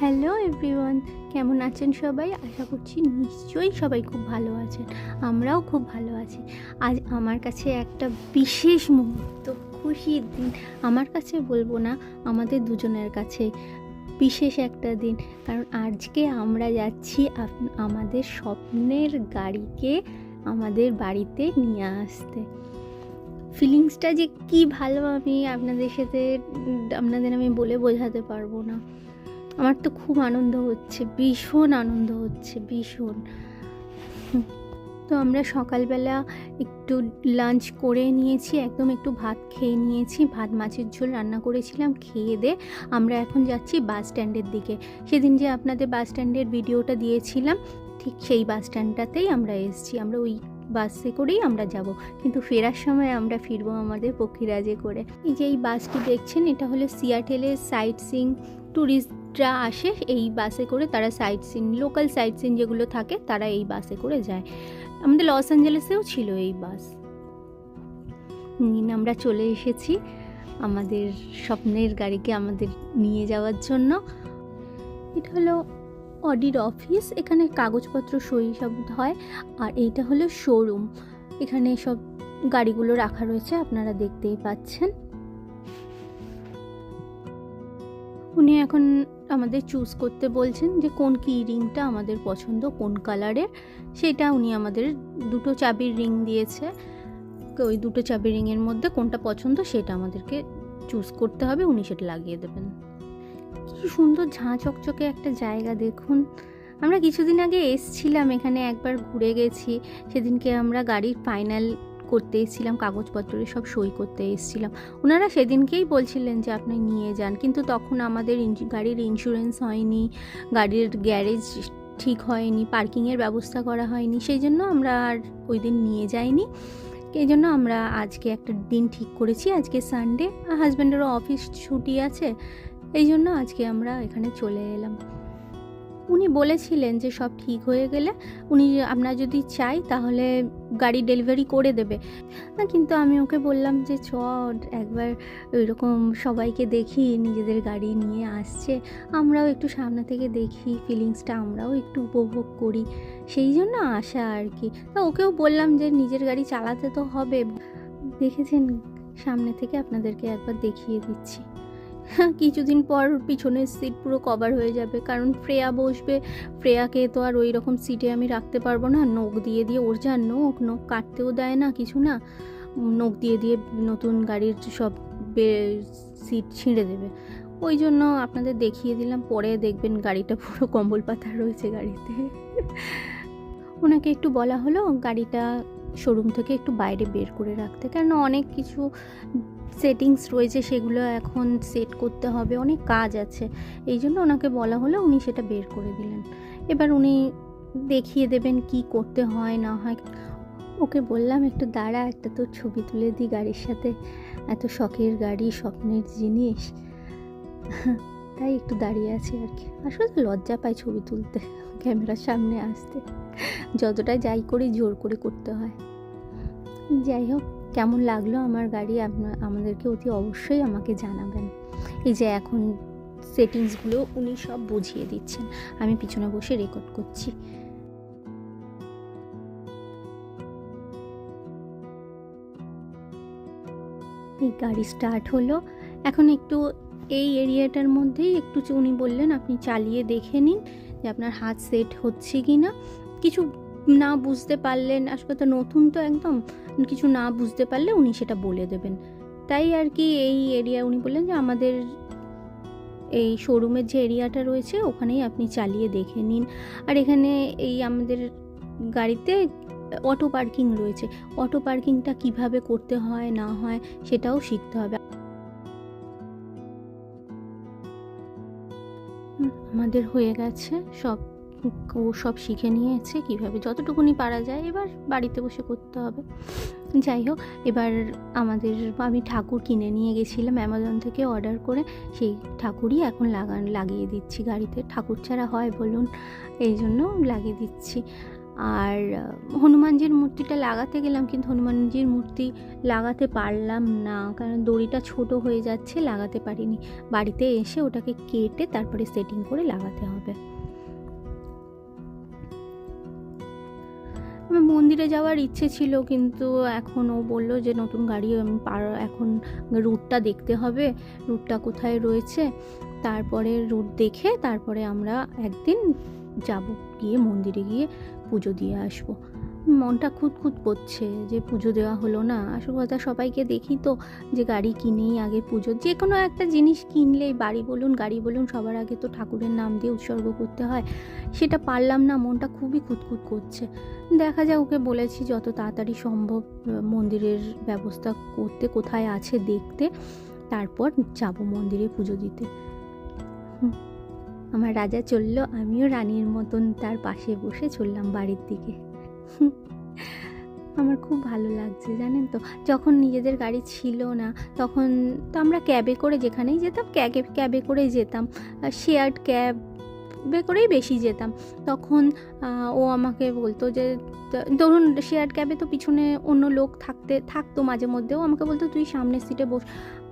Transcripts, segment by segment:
Hello everyone কেমন আছেন সবাই? আশা করছি নিশ্চয়ই সবাই খুব ভালো আছেন। আমরাও খুব ভালো আছি। আজ আমার কাছে একটা বিশেষ মুহূর্ত, খুশির দিন। আমার কাছে বলব না, আমাদের দুজনের কাছে বিশেষ একটা দিন। কারণ আজকে আমরা যাচ্ছি আমাদের স্বপ্নের গাড়িকে আমাদের বাড়িতে নিয়ে আসতে। ফিলিংসটা যে কি ভালো আমি আপনাদের সাথে, আপনাদের আমি বলে বোঝাতে পারব না। আমার তো খুব আনন্দ হচ্ছে, ভীষণ আনন্দ হচ্ছে, ভীষণ। তো আমরা সকালবেলা একটু লাঞ্চ করে নিয়েছি, একদম একটু ভাত খেয়ে নিয়েছি, ভাত মাছের ঝোল রান্না করেছিলাম, খেয়ে দে, আমরা এখন যাচ্ছি বাস স্ট্যান্ডের দিকে। সেদিন যে আপনাদের বাস স্ট্যান্ডের ভিডিওটা দিয়েছিলাম, ঠিক সেই বাস স্ট্যান্ডটাতেই আমরা এসেছি, আমরা ওই বাসে করেই আমরা যাব। কিন্তু ফেরার সময় আমরা ফিরবো আমাদের পক্ষীরাজে করে। এই যে এই বাসটি দেখছেন, এটা হলো সিয়াটেলের সাইট সিং ট্যুরিস্টরা আসে, এই বাসে করে তারা sight seen local sight seen যেগুলো থাকে, তারা এই বাসে করে যায়। আমাদের লস অ্যাঞ্জেলেসেও ছিল এই বাস নিন, আমরা চলে এসেছি আমাদের স্বপ্নের গাড়িকে আমাদের নিয়ে যাওয়ার জন্য। এটা হলো অডির অফিস এখানে কাগজপত্র সই সব হয়, আর এইটা হলো শোরুম এখানে সব গাড়িগুলো রাখা রয়েছে, আপনারা দেখতেই পাচ্ছেন। উনি এখন আমাদের চুজ করতে বলছেন যে কোন কি রিংটা আমাদের পছন্দ, কোন কালারের সেটা উনি আমাদের দুটো চাবির রিং দিয়েছে। ওই দুটো চাবির রিংয়ের মধ্যে কোনটা পছন্দ সেটা আমাদেরকে চুজ করতে হবে, উনি সেটা লাগিয়ে দেবেন। কি সুন্দর ঝাঁ চকচকে একটা জায়গা দেখুন। আমরা কিছুদিন আগে এসছিলাম এখানে, একবার ঘুরে গেছি। সেদিনকে আমরা গাড়ির ফাইনাল করতে এসেছিলাম, কাগজপত্রে সব সই করতে এসেছিলাম। ওনারা সেদিনকেই বলছিলেন যে আপনি নিয়ে যান, কিন্তু তখন আমাদের গাড়ির ইন্স্যুরেন্স হয়নি, গাড়ির গ্যারেজ ঠিক হয়নি পার্কিংয়ের ব্যবস্থা করা হয়নি, সেই জন্য আমরা আর ওই দিন নিয়ে যাইনি। এই জন্য আমরা আজকে একটা দিন ঠিক করেছি, আজকে সানডে হাজব্যান্ডেরও অফিস ছুটি আছে, এই জন্য আজকে আমরা এখানে চলে এলাম। উনি বলেছিলেন যে সব ঠিক হয়ে গেলে উনি আমরা যদি চাই তাহলে গাড়ি ডেলিভারি করে দেবে। না, কিন্তু আমি ওকে বললাম যে, চ, একবার ওইরকম সবাইকে দেখি, নিজেদের গাড়ি নিয়ে আসছে। আমরাও একটু সামনে থেকে দেখি ফিলিংসটা আমরাও একটু উপভোগ করি। সেই জন্য আসা আর কি। তা ওকেও বললাম যে, নিজের গাড়ি চালাতে তো হবে। দেখেছেন, সামনে থেকে আপনাদেরকে একবার দেখিয়ে দিচ্ছি। কিছুদিন পর পিছনের সিট পুরো কভার হয়ে যাবে। কারণ ফ্রেয়া বসবে। ফ্রেয়াকে তো আর ওই রকম সিটে আমি রাখতে পারব না। নোক দিয়ে দিয়ে, ওর যা নোক নোক কাটতেও দেয় না কিছু না। নোক দিয়ে দিয়ে নতুন গাড়ির সব সিট ছিঁড়ে দেবে। ওই জন্য আপনাদের দেখিয়ে দিলাম, পরে দেখবেন গাড়িটা পুরো কম্বল পাতা রয়েছে গাড়িতে। ওনাকে একটু বলা হলো, গাড়িটা শোরুম থেকে একটু বাইরে বের করে রাখতে। কেন অনেক কিছু সেটিংস রয়েছে সেগুলো এখন সেট করতে হবে, অনেক কাজ আছে। এই জন্য ওনাকে বলা হলো, উনি সেটা বের করে দিলেন। এবার উনি দেখিয়ে দেবেন কি করতে হয়, না হয়। ওকে বললাম, একটু দাঁড়া, একটা তো ছবি তুলে দিই গাড়ির সাথে। এত শখের গাড়ি, স্বপ্নের জিনিস। তাই একটু দাঁড়িয়ে আছি আর কি। আসলে লজ্জা পায় ছবি তুলতে, ক্যামেরার সামনে আসতে। যতটা যাই করি, জোর করে করতে হয়। যাই হোক কেমন লাগল আমার গাড়ি? আমাদেরকে অতি অবশ্যই আমাকে জানাবেন। এই যে এখন সেটিংসগুলো উনি সব বুঝিয়ে দিচ্ছেন। আমি পিছনে বসে রেকর্ড করছি। এই গাড়ি স্টার্ট হলো। এখন একটু এই এরিয়াটার মধ্যেই একটু উনি বললেন, আপনি চালিয়ে দেখে নিন যে আপনার হাত সেট হচ্ছে কি না কিছু না বুঝতে পারলেন আসলে তো নতুন তো একদম, কিছু না বুঝতে পারলে উনি সেটা বলে দেবেন। তাই আর কি এই এরিয়া উনি বললেন যে আমাদের এই শোরুমের যে এরিয়াটা রয়েছে, ওখানেই আপনি চালিয়ে দেখে নিন। আর এখানে এই আমাদের গাড়িতে অটো পার্কিং রয়েছে। অটো পার্কিংটা কীভাবে করতে হয়, না হয়, সেটাও শিখতে হবে। আমাদের হয়ে গেছে সব। ও সব শিখে নিয়েছে কীভাবে, যতটুকুনি পারা যায় এবার বাড়িতে বসে করতে হবে। যাই হোক, এবার আমাদের, আমি ঠাকুর কিনে নিয়ে গেছিলাম অ্যামাজন থেকে অর্ডার করে। সেই ঠাকুরই এখন লাগান লাগিয়ে দিচ্ছি গাড়িতে। ঠাকুর ছাড়া হয় বলুন, এই জন্য লাগিয়ে দিচ্ছি। আর হনুমানজির মূর্তিটা লাগাতে গেলাম, কিন্তু হনুমানজির মূর্তি লাগাতে পারলাম না, কারণ দড়িটা ছোট হয়ে যাচ্ছে, লাগাতে পারিনি। বাড়িতে এসে ওটাকে কেটে তারপরে সেটিং করে লাগাতে হবে। মন্দিরে যাওয়ার ইচ্ছে ছিল, কিন্তু এখন ও বলল যে নতুন গাড়ি আমি পার, এখন রুটটা দেখতে হবে, রুটটা কোথায় রয়েছে। তারপরে রুট দেখে তারপরে আমরা একদিন যাব, গিয়ে মন্দিরে গিয়ে পুজো দিয়ে আসব। মনটা খুঁতখুত করছে যে পুজো দেওয়া হলো না। আসল কথা, সবাইকে দেখি তো যে গাড়ি কিনেই আগে পুজো। যে কোনো একটা জিনিস কিনলেই, বাড়ি বলুন, গাড়ি বলুন, সবার আগে তো ঠাকুরের নাম দিয়ে উৎসর্গ করতে হয়। সেটা পারলাম না, মনটা খুবই খুঁতখুত করছে। দেখা যাক, ওকে বলেছি যত তাড়াতাড়ি সম্ভব, মন্দিরের ব্যবস্থা করতে, কোথায় আছে দেখতে। তারপর যাব মন্দিরে পুজো দিতে। আমার রাজা চলল, আমিও রানীর মতন তার পাশে বসে চললাম বাড়ির দিকে। আমার খুব ভালো লাগছে, জানেন তো। যখন নিজেদের গাড়ি ছিল না, তখন তো আমরা ক্যাবে করে যেখানেই যেতাম ক্যাবে ক্যাবে করেই যেতাম। শেয়ার্ড ক্যাবে করেই বেশি যেতাম। তখন ও আমাকে বলতো যে, ধরুন শেয়ার ক্যাবে তো পিছনে অন্য লোক থাকতে, থাকতো মাঝে মধ্যেও। আমাকে বলতো, তুই সামনের সিটে বস।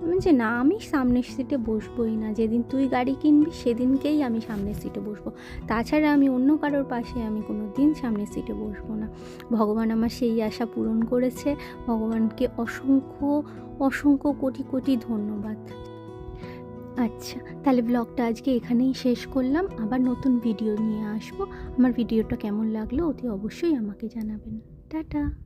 বলছি না, আমি সামনের সিটে বসবোই না। যেদিন তুই গাড়ি কিনবি, সেদিনকেই আমি সামনের সিটে বসবো। তাছাড়া আমি অন্য কারোর পাশে আমি কোনো দিন সামনের সিটে বসবো না। ভগবান আমার সেই আশা পূরণ করেছে। ভগবানকে অসংখ্য অসংখ্য কোটি কোটি ধন্যবাদ। আচ্ছা তাহলে ব্লগটা আজকে এখানেই শেষ করলাম। আবার নতুন ভিডিও নিয়ে আসব। আমার ভিডিওটা কেমন লাগল অতি অবশ্যই আমাকে জানাবেন। টাটা!